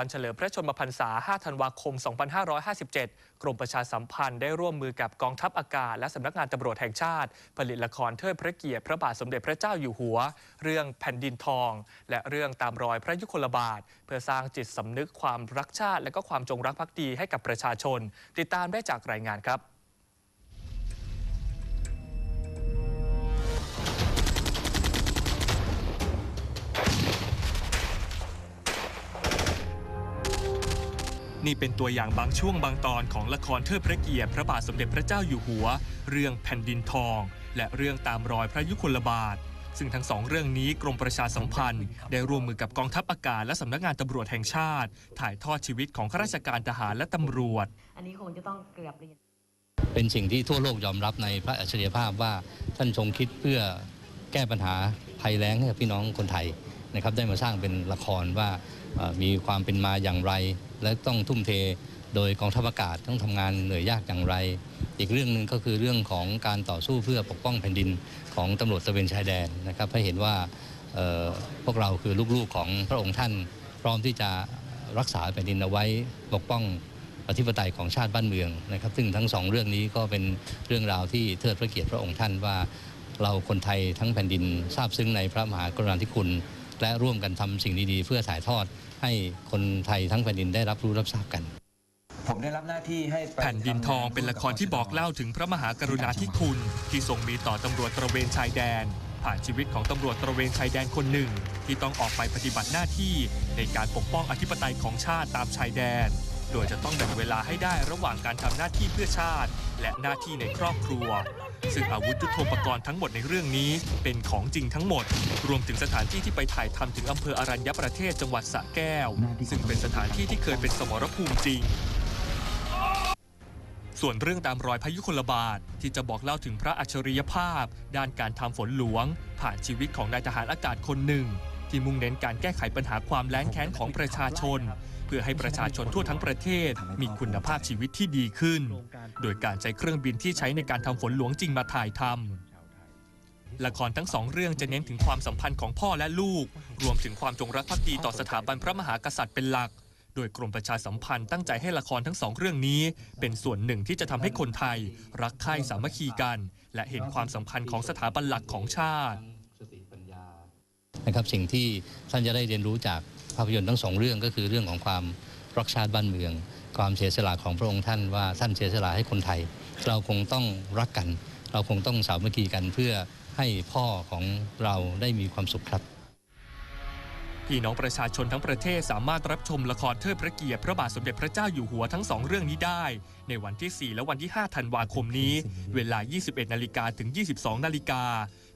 วันเฉลิมพระชนมพรรษา 5 ธันวาคม 2557 กรมประชาสัมพันธ์ได้ร่วมมือกับกองทัพอากาศ และสำนักงานตำรวจแห่งชาติ ผลิตละครเทิดพระเกียรติพระบาทสมเด็จพระเจ้าอยู่หัว เรื่องแผ่นดินทอง และเรื่องตามรอยพระยุคลบาท เพื่อสร้างจิตสำนึกความรักชาติ และก็ความจงรักภักดีให้กับประชาชน ติดตามได้จากรายงานครับ นี่เป็นตัวอย่างบางช่วงบางตอนของละครเทิดพระเกียรติพระบาทสมเด็จพระเจ้าอยู่หัว เรื่องแผ่นดินทอง และเรื่องตามรอยพระยุคลบาท ซึ่งทั้งสองเรื่องนี้กรมประชาสัมพันธ์ ได้ร่วมมือกับกองทัพอากาศและสำนักงานตำรวจแห่งชาติ ถ่ายทอดชีวิตของข้าราชการทหารและตำรวจ อันนี้คงจะต้องเกือบเรียนเป็นสิ่งที่ทั่วโลกยอมรับในพระอัจฉริยภาพว่าท่านทรงคิดเพื่อแก้ปัญหาภัยแล้งให้กับพี่น้องคนไทย นะครับได้มาสร้างเป็นละครว่ามีความเป็นมาอย่างไร และต้องทุ่มเทโดยกองทัพอากาศต้องทำงานเหนื่อยยากอย่างไร อีกเรื่องหนึ่งก็คือเรื่องของการต่อสู้เพื่อปกป้องแผ่นดินของตำรวจตะเวนชายแดนนะครับให้เห็นว่าพวกเราคือลูกๆของพระองค์ท่าน พร้อมที่จะรักษาแผ่นดินเอาไว้ปกป้องอธิปไตยของชาติบ้านเมืองนะครับ ซึ่งทั้งสองเรื่องนี้ก็เป็นเรื่องราวที่เทิดพระเกียรติพระองค์ท่านว่าเราคนไทยทั้งแผ่นดินทราบซึ้งในพระมหากรุณาธิคุณ และร่วมกันทำสิ่งดีๆ เพื่อถ่ายทอดให้คนไทยทั้งแผ่นดินได้รับรู้รับทราบกันผมได้รับหน้าที่ให้ไปแผ่นดินทองเป็นละครที่บอกเล่าถึงพระมหากรุณาธิคุณ ที่ทรงมีต่อตำรวจตระเวนชายแดน ผ่านชีวิตของตำรวจตระเวนชายแดนคนหนึ่ง ที่ต้องออกไปปฏิบัติหน้าที่ในการปกป้องอธิปไตยของชาติตามชายแดน โดยจะต้องแบ่งเวลาให้ได้ระหว่างการทำหน้าที่เพื่อชาติ และหน้าที่ในครอบครัว ซึ่งอาวุธยุทโธปกรณ์ทั้งหมดในเรื่องนี้ เป็นของจริงทั้งหมด รวมถึงสถานที่ที่ไปถ่ายทำถึงอำเภออรัญญประเทศจังหวัดสระแก้ว ซึ่งเป็นสถานที่ที่เคยเป็นสมรภูมิจริง ส่วนเรื่องตามรอยพายุคลบาทที่จะบอกเล่าถึงพระอัจฉริยภาพ ด้านการทำฝนหลวง ผ่านชีวิตของนายทหารอากาศคนหนึ่ง ที่มุ่งเน้นการแก้ไขปัญหาความแล้งแค้นของประชาชน เพื่อให้ประชาชนทั่วทั้งประเทศมีคุณภาพชีวิตที่ดีขึ้น โดยการใช้เครื่องบินที่ใช้ในการทำฝนหลวงจริงมาถ่ายทำละครทั้งสองเรื่องจะเน้นถึงความสัมพันธ์ของพ่อและลูก รวมถึงความจงรักภักดีต่อสถาบันพระมหากษัตริย์เป็นหลัก โดยกรมประชาสัมพันธ์ตั้งใจให้ละครทั้งสองเรื่องนี้ เป็นส่วนหนึ่งที่จะทำให้คนไทย รักใคร่สามัคคีกัน และเห็นความสำคัญของสถาบันหลักของชาตินะครับสิ่งที่ท่านจะได้เรียนรู้จาก ภาพยนตร์ทั้งสองเรื่องก็คือเรื่องของความรักชาติบ้านเมือง ความเสียสละของพระองค์ท่านว่าท่านเสียสละให้คนไทย เราคงต้องรักกัน เราคงต้องสามัคคีกันเพื่อให้พ่อของเราได้มีความสุขครับพี่น้องประชาชนทั้งประเทศสามารถรับชมละครเทิดพระเกียรติพระบาทสมเด็จพระเจ้าอยู่หัวทั้งสองเรื่องนี้ได้ ในวันที่ 4 และวันที่ 5 ธันวาคมนี้ เวลา 21 นาฬิกาถึง 22 นาฬิกา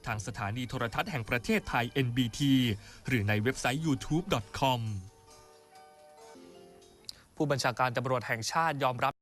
ทางสถานีโทรทัศน์แห่งประเทศไทย NBT หรือในเว็บไซต์ youtube.com ผู้บัญชาการตำรวจแห่งชาติยอมรับ